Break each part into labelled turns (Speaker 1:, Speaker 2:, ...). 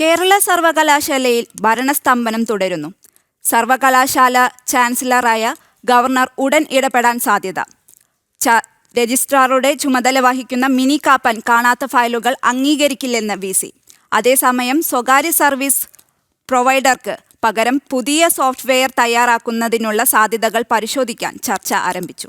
Speaker 1: കേരള സർവകലാശാലയിൽ ഭരണസ്തംഭനം തുടരുന്നു. സർവകലാശാല ചാൻസലറായ ഗവർണർ ഉടൻ ഇടപെടാൻ സാധ്യത. രജിസ്ട്രാറുടെ ചുമതല വഹിക്കുന്ന മിനി കാപ്പൻ കാണാത്ത ഫയലുകൾ അംഗീകരിക്കില്ലെന്ന് വി സി. അതേസമയം സ്വകാര്യ സർവീസ് പ്രൊവൈഡർക്ക് പകരം പുതിയ സോഫ്റ്റ്വെയർ തയ്യാറാക്കുന്നതിനുള്ള സാധ്യതകൾ പരിശോധിക്കാൻ ചർച്ച ആരംഭിച്ചു.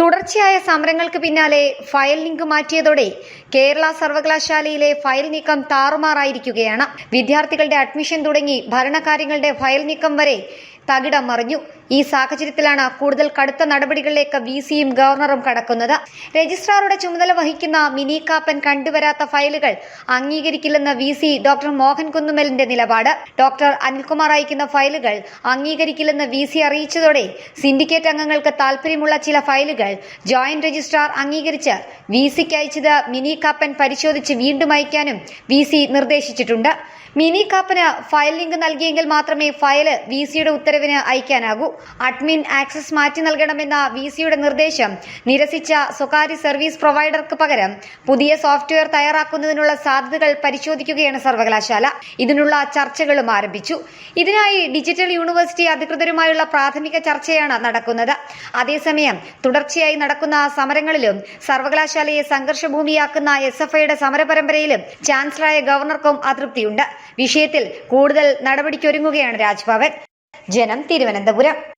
Speaker 2: തുടർച്ചയായ സമരങ്ങൾക്ക് പിന്നാലെ ഫയൽ ലിങ്ക് മാറ്റിയതോടെ കേരള സർവകലാശാലയിലെ ഫയൽ നീക്കം താറുമാറായിരിക്കുകയാണ്. വിദ്യാർത്ഥികളുടെ അഡ്മിഷൻ തുടങ്ങി ഭരണകാര്യങ്ങളുടെ ഫയൽ നീക്കം വരെ തകിടം മറിഞ്ഞു. ഈ സാഹചര്യത്തിലാണ് കൂടുതൽ കടുത്ത നടപടികളിലേക്ക് വി സിയും ഗവർണറും കടക്കുന്നത്. രജിസ്ട്രാറുടെ ചുമതല വഹിക്കുന്ന മിനി കാപ്പൻ കണ്ടുവരാത്ത ഫയലുകൾ അംഗീകരിക്കില്ലെന്ന വി സി ഡോക്ടർ മോഹൻ കുന്നുമലിന്റെ നിലപാട്. ഡോക്ടർ അനിൽകുമാർ അയക്കുന്ന ഫയലുകൾ അംഗീകരിക്കില്ലെന്ന് വി സി അറിയിച്ചതോടെ സിൻഡിക്കേറ്റ് അംഗങ്ങൾക്ക് താൽപര്യമുള്ള ചില ഫയലുകൾ ജോയിന്റ് രജിസ്ട്രാർ അംഗീകരിച്ച് വി സിക്ക് അയച്ചത് മിനി കാപ്പൻ പരിശോധിച്ച് വീണ്ടും അയക്കാനും വി സി നിർദ്ദേശിച്ചിട്ടുണ്ട്. മിനി കാപ്പന് ഫയൽ ലിങ്ക് നൽകിയെങ്കിൽ മാത്രമേ ഫയൽ വി സിയുടെ ഉത്തരവിന് അയക്കാനാകൂ. അഡ്മിൻ ആക്സസ് മാറ്റി നൽകണമെന്ന വി സിയുടെ നിർദ്ദേശം നിരസിച്ച സ്വകാര്യ സർവീസ് പ്രൊവൈഡർക്ക് പകരം പുതിയ സോഫ്റ്റ്വെയർ തയ്യാറാക്കുന്നതിനുള്ള സാധ്യതകൾ പരിശോധിക്കുകയാണ് സർവകലാശാല. ഇതിനുള്ള ചർച്ചകളും ആരംഭിച്ചു. ഇതിനായി ഡിജിറ്റൽ യൂണിവേഴ്സിറ്റി അധികൃതരുമായുള്ള പ്രാഥമിക ചർച്ചയാണ് നടക്കുന്നത്. അതേസമയം തുടർച്ചയായി നടക്കുന്ന സമരങ്ങളിലും സർവകലാശാലയെ സംഘർഷഭൂമിയാക്കുന്ന എസ് എഫ് ഐയുടെ സമരപരമ്പരയിലും ചാൻസലറായ ഗവർണർക്കും അതൃപ്തിയുണ്ട്. വിഷയത്തിൽ കൂടുതൽ നടപടിക്കൊരുങ്ങുകയാണ് രാജ്ഭവൻ. ജനം തിരുവനന്തപുരം.